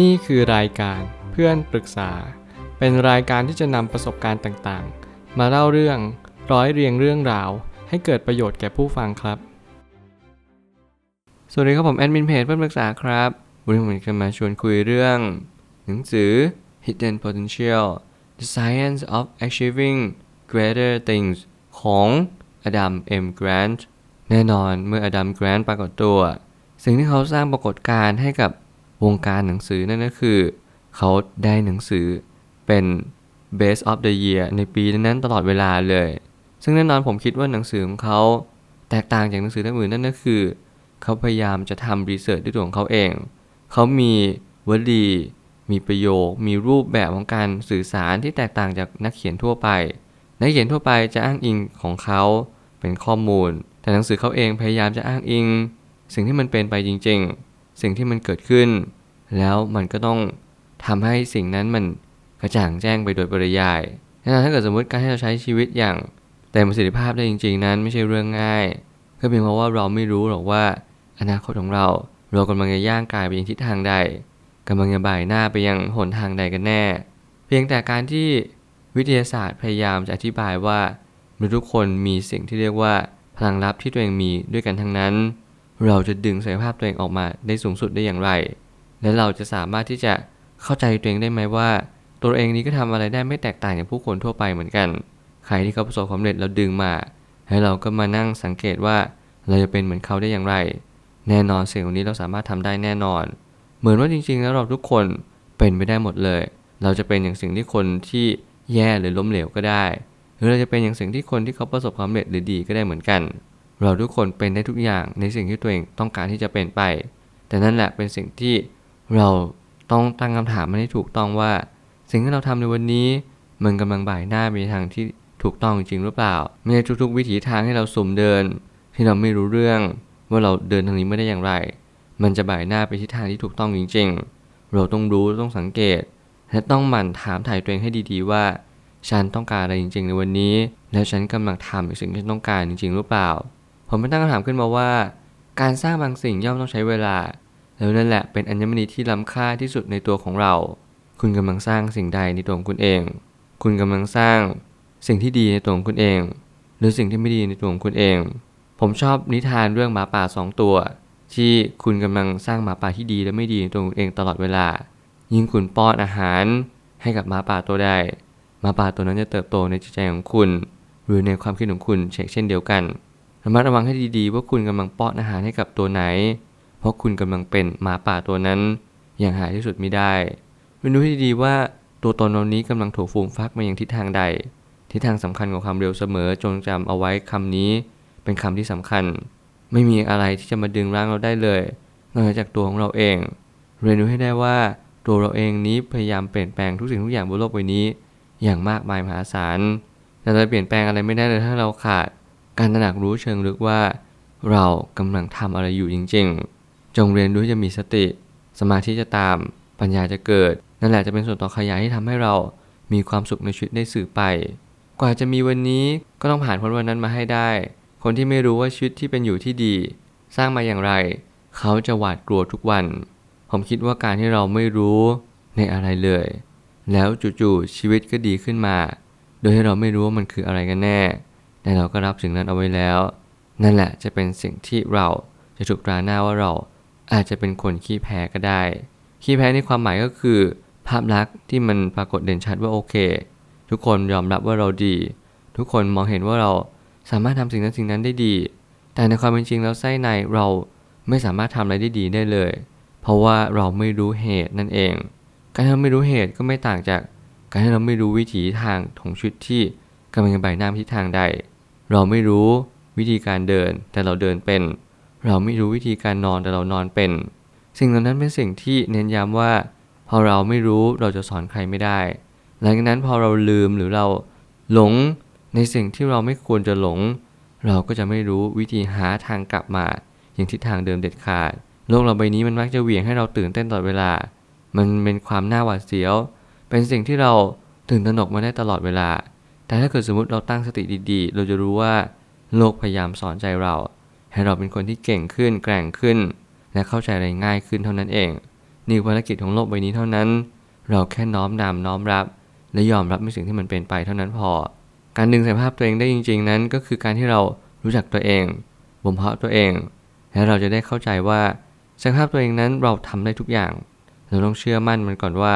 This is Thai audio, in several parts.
นี่คือรายการเพื่อนปรึกษา เป็นรายการที่จะนำประสบการณ์ต่างๆ มาเล่าเรื่องร้อยเรียงเรื่องราว ให้เกิดประโยชน์แก่ผู้ฟังครับ สวัสดีครับผมแอดมินเพจเพื่อนปรึกษาครับวันนี้ผมจะมาชวนคุยเรื่อง หนังสือ Hidden Potential The Science of Achieving Greater Things ของอดัม M. Grant แน่นอนเมื่ออดัมแกรนต์ปรากฏตัว สิ่งที่เขาสร้างปรากฏการณ์ให้กับ วงการหนังสือนั่นก็คือ เขาได้หนังสือเป็น Best of the Year ในปีนั้นตลอดเวลาเลย ซึ่งแน่นอนผมคิดว่าหนังสือของเขาแตกต่างจากหนังสือเล่มอื่นนั่นก็คือ เขาพยายามจะทำรีเสิร์ชด้วยตัวของเขาเอง เขามีวลี มีประโยค มีรูปแบบของการสื่อสารที่แตกต่างจากนักเขียนทั่วไป นักเขียนทั่วไปจะอ้างอิงของเขาเป็นข้อมูล แต่หนังสือเขาเองพยายามจะอ้างอิง สิ่งที่มันเป็นไปจริง ๆ สิ่งที่มันเกิดขึ้น แล้วมันก็ต้องทำให้สิ่งนั้นมันกระจ่างแจ้งไปโดยปริยายถ้าเกิดสมมติการที่เราใช้ชีวิตอย่างเต็มประสิทธิภาพได้จริง ๆ นั้นไม่ใช่เรื่องง่าย ก็เพียงเพราะว่าเราไม่รู้หรอกว่า อนาคตของเราเรากำลังจะย่างกายไปยังทิศทางใดกำลังจะบ่ายหน้าไปยังหนทางใดกันแน่ เพียงแต่การที่วิทยาศาสตร์พยายามจะอธิบายว่ามนุษย์ทุกคนมีสิ่งที่เรียกว่าพลังลับที่ตัวเองมีด้วยกันทั้งนั้น เราจะดึงศักยภาพตัวเองออกมาได้สูงสุดได้อย่างไร และเราจะสามารถที่จะเข้าใจตัวเองได้ไหมว่า ตัวเองนี้ก็ทำอะไรได้ไม่แตกต่างจากผู้คนทั่วไปเหมือนกัน ใครที่เขาประสบความสำเร็จเราดึงมา ให้เราก็มานั่งสังเกตว่าเราจะเป็นเหมือนเขาได้อย่างไร แน่นอนสิ่งเหล่านี้เราสามารถทำได้แน่นอน เหมือนว่าจริง ๆ แล้วเราทุกคนเป็นไปได้หมดเลย เราจะเป็นอย่างสิ่งที่คนที่แย่หรือล้มเหลวก็ได้ หรือเราจะเป็นอย่างสิ่งที่คนที่เขาประสบความสำเร็จหรือดีก็ได้เหมือนกัน เราทุกคนเป็นได้ทุกอย่างในสิ่งที่ตัวเองต้องการที่จะเป็นไป แต่นั่นแหละเป็นสิ่งที่เราต้องตั้งคำถามมันให้ถูกต้องว่า สิ่งที่เราทำในวันนี้มันกำลังบ่ายหน้าไปในทางที่ถูกต้องจริงหรือเปล่าไม่ใช่ทุกๆ วิถีทางให้เราสุ่มเดิน ที่เราไม่รู้เรื่องว่าเราเดินทางนี้ไม่ได้อย่างไร มันจะบ่ายหน้าไปทิศทางที่ถูกต้องจริง ๆ เราต้องรู้ต้องสังเกต และต้องหมั่นถามถ่ายตัวเองให้ดีๆว่า ฉันต้องการอะไรจริง ๆ ในวันนี้ แล้วฉันกำลังทำในสิ่งที่ฉันต้องการจริง ๆ หรือเปล่า ผมไม่ตั้งคำถามขึ้นมาว่า การสร้างบางสิ่งย่อมต้องใช้เวลา แล้วนั่นแหละเป็นอัญมณีที่ล้ำค่าที่สุดในตัวของเรา คุณกำลังสร้างสิ่งใดในตัวของคุณเอง คุณกำลังสร้างสิ่งที่ดีในตัวของคุณเอง หรือสิ่งที่ไม่ดีในตัวของคุณเอง ผมชอบนิทานเรื่องหมาป่าสองตัว ที่คุณกำลังสร้างหมาป่าที่ดีและไม่ดีในตัวคุณเองตลอดเวลา ยิ่งคุณป้อนอาหารให้กับหมาป่าตัวใดหมาป่าตัวนั้นจะเติบโตในจิตใจของคุณ หรือในความคิดของคุณเช่นเดียวกัน ระมัดระวังให้ดีๆ ว่าคุณกำลังป้อนอาหารให้กับตัวไหน เพราะคุณกำลังเป็นหมาป่าตัวนั้น อย่างหาที่สุดไม่ได้รู้ให้ดีว่าตัวตนเหล่านี้กำลังถูกฟูมฟักมาอย่างทิศทางใด ทิศทางสำคัญของความเร็วเสมอจงจำเอาไว้คำนี้ เป็นคำที่สำคัญ ไม่มีอะไรที่จะมาดึงรั้งเราได้เลยนอกจากตัวของเราเอง เรียนรู้ให้ได้ว่าตัวเราเองนี้พยายามเปลี่ยนแปลงทุกสิ่งทุกอย่างบนโลกใบนี้ อย่างมากมายมหาศาลแต่เราเปลี่ยนแปลงอะไรไม่ได้เลยถ้าเราขาด การตระหนักรู้เชิงลึกว่า เรากำลังทำอะไรอยู่จริง ๆ จงเรียนรู้จะมีสติ สมาธิจะตาม ปัญญาจะเกิด นั่นแหละจะเป็นส่วนต่อขยายที่ทำให้เรามีความสุขในชีวิตได้สื่อไป กว่าจะมีวันนี้ก็ต้องผ่านพ้นวันนั้นมาให้ได้ คนที่ไม่รู้ว่าชีวิตที่เป็นอยู่ที่ดี สร้างมาอย่างไร เขาจะหวาดกลัวทุกวัน ผมคิดว่าการที่เราไม่รู้ในอะไรเลย แล้วจู่ๆชีวิตก็ดีขึ้นมา โดยที่เราไม่รู้ว่ามันคืออะไรกันแน่ แต่เราก็รับสิ่งนั้นเอาไว้แล้ว นั่นแหละจะเป็นสิ่งที่เราจะถูกตราหน้าว่าเราอาจจะเป็นคนขี้แพ้ก็ได้ ขี้แพ้ในความหมายก็คือ ภาพลักษณ์ที่มันปรากฏเด่นชัดว่าโอเค ทุกคนยอมรับว่าเราดี ทุกคนมองเห็นว่าเราสามารถทำสิ่งนั้นสิ่งนั้นได้ดี แต่ในความเป็นจริงแล้วไส้ในเราไม่สามารถทำอะไรได้ดีได้เลย เพราะว่าเราไม่รู้เหตุนั่นเอง การที่เราไม่รู้เหตุก็ไม่ต่างจาก การที่เราไม่รู้วิถีทางของชีวิตที่กำลังจะไปหน้าทิศทางใด เราไม่รู้วิธีการเดินแต่เราเดินเป็น เราไม่รู้วิธีการนอนแต่เรานอนเป็น สิ่งเหล่านั้นเป็นสิ่งที่เน้นย้ำว่า พอเราไม่รู้เราจะสอนใครไม่ได้ หลังจากนั้นพอเราลืมหรือเราหลงในสิ่งที่เราไม่ควรจะหลง เราก็จะไม่รู้วิธีหาทางกลับมา อย่างทิศทางเดิมเด็ดขาด โลกเราใบนี้มันมักจะเหวี่ยงให้เราตื่นเต้นตลอดเวลา มันเป็นความน่าหวาดเสียว เป็นสิ่งที่เราตื่นตระหนกมาได้ตลอดเวลา แต่ถ้าเกิดสมมติเราตั้งสติดีๆ เราจะรู้ว่าโลกพยายามสอนใจเรา ให้เราเป็นคนที่เก่งขึ้นแกร่งขึ้น และเข้าใจอะไรง่ายขึ้นเท่านั้นเองนี่ภารกิจของโลกใบนี้เท่านั้น เราแค่น้อมนำน้อมรับ และยอมรับในสิ่งที่มันเป็นไปเท่านั้นพอ การดึงศักยภาพตัวเองได้จริง ๆ นั้น ก็คือการที่เรารู้จักตัวเองบ่มเพาะตัวเอง และเราจะได้เข้าใจว่าศักยภาพตัวเองนั้นเราทำได้ทุกอย่าง เราต้องเชื่อมั่นมันก่อนว่า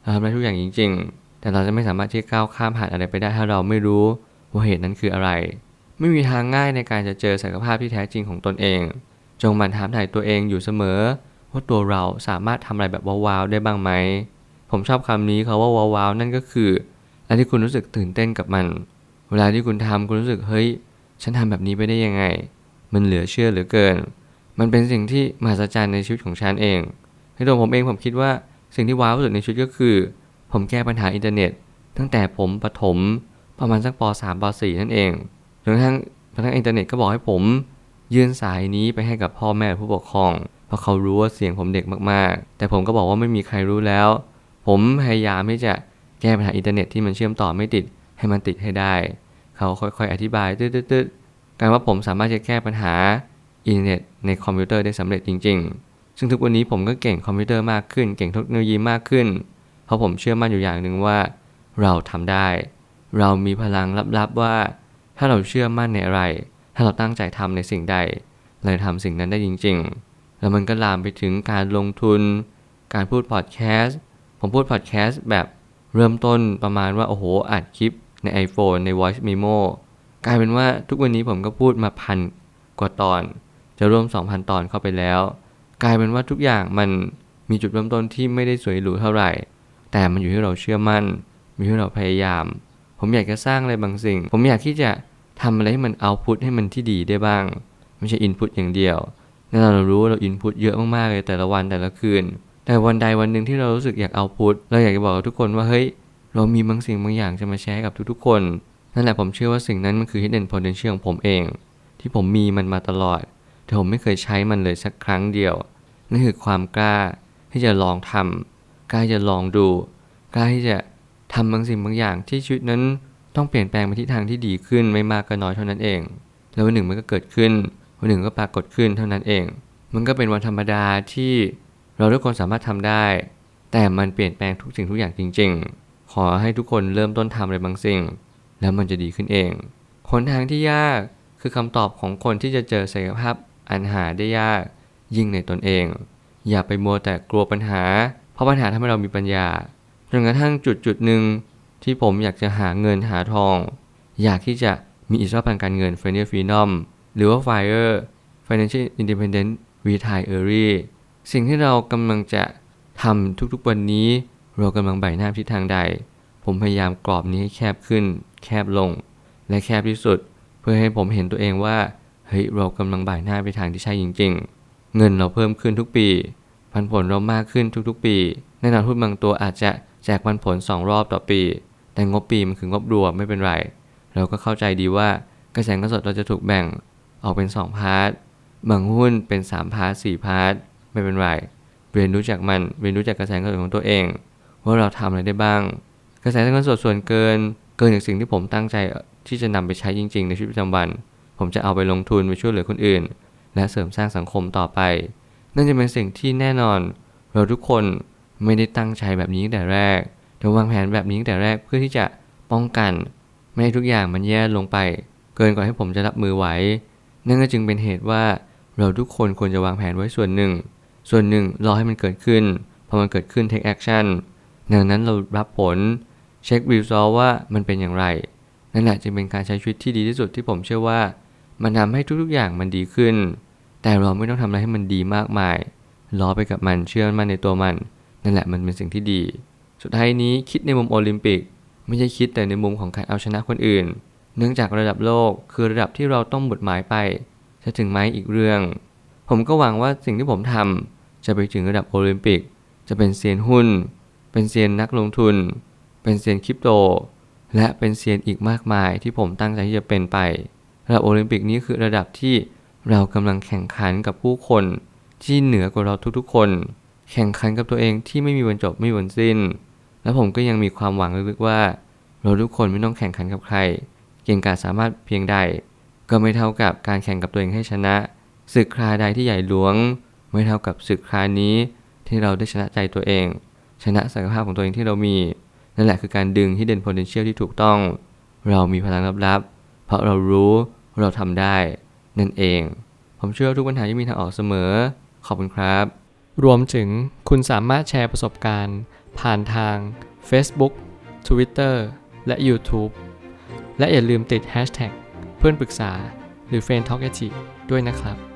เราทำได้ทุกอย่างจริง ๆ แต่เราจะไม่สามารถที่จะก้าวข้ามผ่านอะไรไปได้ ถ้าเราไม่รู้ว่าเหตุนั้นคืออะไร ไม่มีทางง่ายในการจะเจอศักยภาพที่แท้จริงของตนเอง จงหมั่นถามถ่ายตัวเองอยู่เสมอ ว่าตัวเราสามารถทำอะไรแบบว้าวๆได้บ้างไหม ผมชอบคำนี้เขาว่าว้าวๆนั่นก็คืออะไรที่คุณรู้สึกตื่นเต้นกับมัน เวลาที่คุณทำคุณรู้สึกเฮ้ย ฉันทำแบบนี้ไปได้ยังไง มันเหลือเชื่อเหลือเกิน มันเป็นสิ่งที่มหัศจรรย์ในชีวิตของฉันเองในตัวผมเองผมคิดว่าสิ่งที่ว้าวสุดในชีวิตก็คือ ผมแก้ปัญหาอินเทอร์เน็ต ตั้งแต่ผมประถมประมาณสักป .3 ป .4 นั่นเองจนกระทั่งพนักอินเทอร์เน็ตก็บอกให้ผมยื่นสายนี้ไปให้กับพ่อแม่ผู้ปกครอง เพราะเขารู้ว่าเสียงผมเด็กมากๆ แต่ผมก็บอกว่าไม่มีใครรู้แล้ว ผมพยายามที่จะแก้ปัญหาอินเทอร์เน็ตที่มันเชื่อมต่อไม่ติดให้มันติดให้ได้ เขาค่อยๆ อธิบายตืดๆการว่าผมสามารถจะแก้ปัญหาอินเทอร์เน็ตในคอมพิวเตอร์ได้สำเร็จจริง ๆ ซึ่งทุกวันนี้ผมก็เก่งคอมพิวเตอร์มากขึ้น เก่งเทคโนโลยีมากขึ้น เพราะผมเชื่อมั่นอยู่อย่างหนึ่งว่า เราทำได้ เรามีพลังลับๆว่า ถ้าเราเชื่อมั่นในอะไร ถ้าเราตั้งใจทำในสิ่งใด เราจะทำสิ่งนั้นได้จริง ๆ แล้วมันก็ลามไปถึงการลงทุน การพูดพอดแคสต์ ผมพูดพอดแคสต์แบบเริ่มต้นประมาณว่า โอ้โห อัดคลิปใน iPhone ใน Voice Memo กลายเป็นว่าทุกวันนี้ผมก็พูดมาพันกว่าตอน จะรวม 2,000 ตอนเข้าไปแล้ว กลายเป็นว่าทุกอย่างมันมีจุดเริ่มต้นที่ไม่ได้สวยหรูเท่าไหร่ แต่มันอยู่ที่เราเชื่อมั่นมีที่เราพยายาม ผมอยากจะสร้างอะไรบางสิ่ง ผมอยากที่จะทำอะไรให้มันเอาพุทให้มันที่ดีได้บ้าง ไม่ใช่อินพุตอย่างเดียวแน่นอนเรารู้ว่าเราอินพุตเยอะมากๆเลยแต่ละวันแต่ละคืน แต่วันใดวันหนึ่งที่เรารู้สึกอยากเอาพุทเราอยากจะบอกกับทุกคนว่าเฮ้ยเรามีบางสิ่งบางอย่างจะมาแชร์กับทุกๆคนนั่นแหละผมเชื่อว่าสิ่งนั้นมันคือ hidden potential ของผมเอง ที่ผมมีมันมาตลอด แต่ผมไม่เคยใช้มันเลยสักครั้งเดียวนั่นคือความกล้าที่จะลองทำ กล้าจะลองดูกล้าที่จะทำบางสิ่งบางอย่างที่ชีวิตนั้นต้องเปลี่ยนแปลงไปทิศทางที่ดีขึ้นไม่มากก็น้อยเท่านั้นเอง แล้ววันหนึ่งมันก็เกิดขึ้นวันหนึ่งก็ปรากฏขึ้นเท่านั้นเอง มันก็เป็นวันธรรมดาที่เราทุกคนสามารถทำได้ แต่มันเปลี่ยนแปลงทุกสิ่งทุกอย่างจริง ๆ ขอให้ทุกคนเริ่มต้นทำอะไรบางสิ่ง แล้วมันจะดีขึ้นเองหนทางที่ยากคือคำตอบของคนที่จะเจอศักยภาพอันหาได้ยากยิ่งในตนเอง อย่าไปมัวแต่กลัวปัญหา เพราะปัญหาทำให้เรามีปัญญาจนกระทั่งจุดจุดหนึ่งที่ผมอยากจะหาเงินหาทอง อยากที่จะมีอิสรภาพทางการเงิน financial freedom หรือว่า FIRE financial independent retire early สิ่งที่เรากำลังจะทำทุกๆวันนี้ เรากำลังใบหน้าทิศทางใด ผมพยายามกรอบนี้ให้แคบขึ้น แคบลง และแคบที่สุด เพื่อให้ผมเห็นตัวเองว่าเฮ้ยเรากำลังบ่ายหน้าไปทางที่ใช่จริง ๆ เงินเราเพิ่มขึ้นทุกปี พันผลเรามากขึ้นทุกๆ ปีแน่นอนหุ้นบางตัวอาจจะแจกปันผล 2 รอบต่อปี แต่งบปีมันคืองบรวมไม่เป็นไร เราก็เข้าใจดีว่ากระแสเงินสดเราจะถูกแบ่งออกเป็น 2 พาร์ทบางหุ้นเป็น 3 พาร์ท4พาร์ทไม่เป็นไรเรียนรู้จากมันเรียนรู้จากกระแสเงินสดของตัวเอง ว่าเราทำอะไรได้บ้าง กระแสเงินสดส่วนเกิน เกินจากสิ่งที่ผมตั้งใจที่จะนำไปใช้จริง ๆ ในชีวิตประจำวัน ผมจะเอาไปลงทุนไปช่วยเหลือคนอื่น และเสริมสร้างสังคมต่อไป นั่นจะเป็นสิ่งที่แน่นอน เราทุกคนไม่ได้ตั้งใจแบบนี้แต่แรกแต่วางแผนแบบนี้แต่แรกเพื่อที่จะป้องกัน ไม่ให้ทุกอย่างมันแย่ลงไป เกินกว่าให้ผมจะรับมือไหวนั่นก็จึงเป็นเหตุว่าเราทุกคนควรจะวางแผนไว้ส่วนหนึ่ง ส่วนหนึ่งรอให้มันเกิดขึ้นพอมันเกิดขึ้น take action ดังนั้นเรารับผลเช็ค result ว่ามันเป็นอย่างไร นั่นแหละจึงเป็นการใช้ชีวิตที่ดีที่สุดที่ผมเชื่อว่า มันทำให้ทุกๆอย่างมันดีขึ้น แต่เราไม่ต้องทำอะไรให้มันดีมากมายรอไปกับมันเชื่อมันในตัวมัน นั่นแหละมันเป็นสิ่งที่ดี สุดท้ายนี้คิดในมุมโอลิมปิก ไม่ใช่คิดแต่ในมุมของการเอาชนะคนอื่น เนื่องจากระดับโลกคือระดับที่เราต้องบุดหมายไป จะถึงไหมอีกเรื่อง ผมก็หวังว่าสิ่งที่ผมทำจะไปถึงระดับโอลิมปิก จะเป็นเซียนหุ้น เป็นเซียนนักลงทุน เป็นเซียนคริปโต และเป็นเซียนอีกมากมายที่ผมตั้งใจที่จะเป็นไประดับโอลิมปิกนี้คือระดับที่ เรากำลังแข่งขันกับผู้คนที่เหนือกว่าเราทุกๆ คน แข่งขันกับตัวเองที่ไม่มีวันจบไม่มีวันสิ้น และผมก็ยังมีความหวังลึกๆว่า เราทุกคนไม่ต้องแข่งขันกับใคร เก่งกาจสามารถเพียงใด ก็ไม่เท่ากับการแข่งกับตัวเองให้ชนะศึกคราใดที่ใหญ่หลวง ไม่เท่ากับศึกครานี้ที่เราได้ชนะใจตัวเอง ชนะศักยภาพของตัวเองที่เรามี นั่นแหละคือการดึง hidden potential ที่ถูกต้อง เรามีพลังลับๆเพราะเรารู้เราทำได้ นั่นเอง ผมเชื่อว่าทุกปัญหายังมีทางออกเสมอ ขอบคุณครับ รวมถึงคุณสามารถแชร์ประสบการณ์ ผ่านทาง Facebook Twitter และ YouTube และอย่าลืมติด Hashtag เพื่อนปรึกษาหรือ f r ร e n d t a l k ด้วยนะครับ